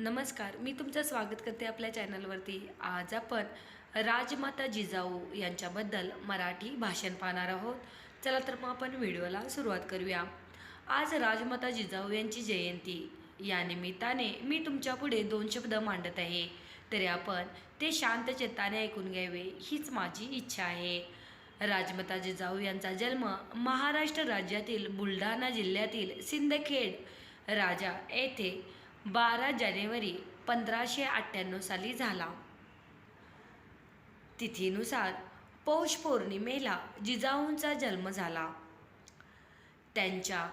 नमस्कार मी तुमचं स्वागत करते आपल्या चॅनलवरती. आज आपण राजमाता जिजाऊ यांच्याबद्दल मराठी भाषण पाहणार आहोत. चला तर मग आपण व्हिडिओला सुरुवात करूया. आज राजमाता जिजाऊ यांची जयंती. या निमित्ताने मी तुमच्यापुढे दोन शब्द मांडत आहे. तरी आपण ते शांत चित्ताने ऐकून घ्यावे हीच माझी इच्छा आहे. राजमाता जिजाऊ यांचा जन्म महाराष्ट्र राज्यातील बुलढाणा जिल्ह्यातील सिंदखेड राजा येथे बारा जानेवारी पंधराशे अठ्ठ्याण्णव साली झाला. तिथीनुसार पौष पौर्णिमेला जिजाऊंचा जन्म झाला. त्यांच्या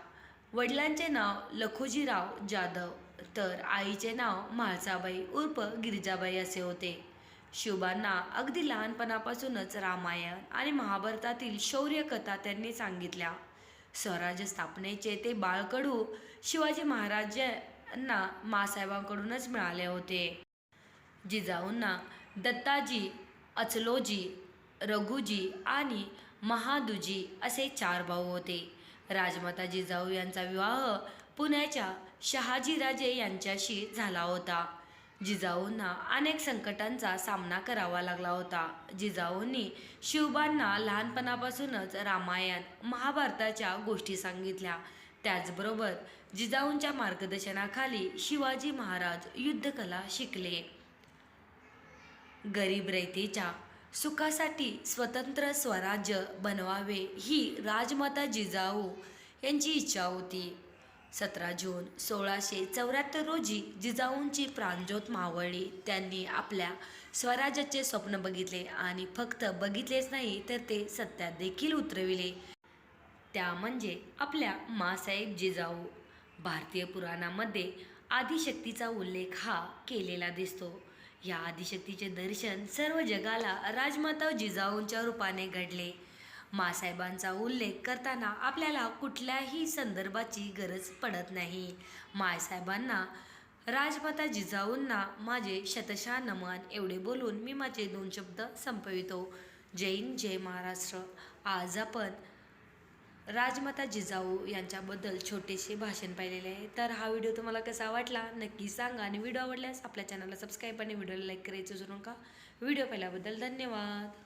वडिलांचे नाव लखोजीराव जाधव तर आईचे नाव म्हाळसाबाई उर्फ गिरिजाबाई असे होते. शिवबांना अगदी लहानपणापासूनच रामायण आणि महाभारतातील शौर्यकथा त्यांनी सांगितल्या. स्वराज्य स्थापनेचे ते बाळकडू शिवाजी महाराज महाराजांना मासाहेबांकडूनच मिळाले होते. जिजाऊंना दत्ताजी अचलोजी रघुजी आणि महादुजी असे चार भाऊ होते. राजमाता जिजाऊ यांचा विवाह पुण्याच्या शहाजीराजे यांच्याशी झाला होता. जिजाऊंना अनेक संकटांचा सामना करावा लागला होता. जिजाऊंनी शिवबांना लहानपणापासूनच रामायण महाभारताच्या गोष्टी सांगितल्या. त्याचबरोबर जिजाऊंच्या मार्गदर्शनाखाली शिवाजी महाराज युद्धकला शिकले. गरीब रयतेच्या सुखासाठी स्वतंत्र स्वराज्य बनवावे ही राजमाता जिजाऊ यांची इच्छा होती. सतरा जून सोळाशे चौऱ्याहत्तर रोजी जिजाऊंची प्राणज्योत मावळली. त्यांनी आपल्या स्वराज्याचे स्वप्न बघितले आणि फक्त बघितलेच नाही तर ते सत्यात देखील उतरविले. त्या म्हणजे आपल्या मासाहेब जिजाऊ. भारतीय पुराणामध्ये आदिशक्तीचा उल्लेख हा केलेला दिसतो. या आदिशक्तीचे दर्शन सर्व जगाला राजमाता जिजाऊंच्या रूपाने घडले. मासाहेबांचा उल्लेख करताना आपल्याला कुठल्याही संदर्भाची गरज पडत नाही. मायसाहेबांना राजमाता जिजाऊंना माझे शतशा नमन एवढे बोलून मी माझे दोन शब्द संपवितो. जय हिंद जय महाराष्ट्र. आज आपण राजमाता जिजाऊ यांच्याबद्दल छोटेसे भाषण पाहिलेले आहे. तर हा व्हिडिओ तुम्हाला कसा वाटला नक्की सांगा. आणि व्हिडिओ आवडल्यास आपल्या चॅनलला सबस्क्राईब आणि व्हिडिओला लाईक करायचं विसरू नका. व्हिडिओ पाहिल्याबद्दल धन्यवाद.